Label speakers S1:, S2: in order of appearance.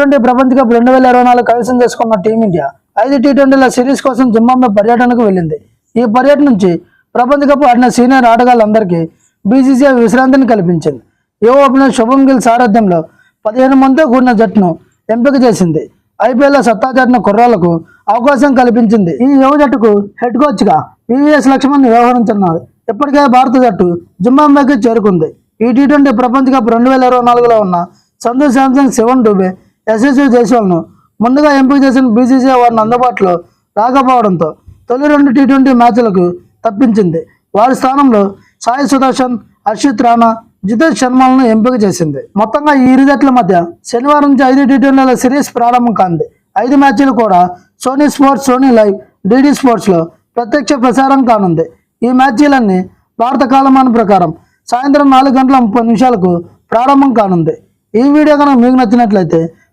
S1: Twenty ప్రపంచ cup రెండు వేల ఇరవై నాలుగు కైవసం చేసుకున్న టీమిండియా ఐదు టీ ట్వంటీల సిరీస్ కోసం జింబాబే పర్యటనకు వెళ్ళింది. ఈ పర్యటన నుంచి ప్రపంచ కప్ ఆడిన సీనియర్ ఆటగాళ్ళందరికీ బీసీసీఐ విశ్రాంతిని కల్పించింది. యువ ఓపెనర్ శుభం గిల్ సారథ్యంలో పదిహేను మందితో కూడిన జట్టును ఎంపిక చేసింది. ఐపీఎల్లో సత్తా చాటిన కుర్రాలకు అవకాశం కల్పించింది. ఈ యువ జట్టుకు హెడ్ కోచ్గా పివిఎస్ లక్ష్మణ్ వ్యవహరించున్నారు ఇప్పటికే భారత జట్టు జింబాబేకి చేరుకుంది. ఈ టీ ట్వంటీ ప్రపంచ కప్ రెండు వేల ఇరవై నాలుగులో ఉన్న సంజు శాంసంగ్ శివన్ డూబే యశస్వి జైస్వాల్ను ముందుగా ఎంపిక చేసిన బీసీసీఐ వారిని అందుబాటులో రాకపోవడంతో తొలి రెండు టీ ట్వంటీ మ్యాచ్లకు తప్పించింది. వారి స్థానంలో సాయి సుదర్శన్ హర్షిత్ రాణా జితేష్ శర్మలను ఎంపిక చేసింది. మొత్తంగా ఈ ఇరు జట్ల మధ్య శనివారం నుంచి ఐదు టీ ట్వంటీల సిరీస్ ప్రారంభం కాంది ఐదు మ్యాచ్లు కూడా Sony sports Sony Liv DD స్పోర్ట్స్లో ప్రత్యక్ష ప్రసారం కానుంది. ఈ మ్యాచ్లన్నీ భారత కాలమాన ప్రకారం సాయంత్రం నాలుగు గంటల ముప్పై నిమిషాలకు ప్రారంభం కానుంది. ఈ వీడియో కనుక మీకు నచ్చినట్లయితే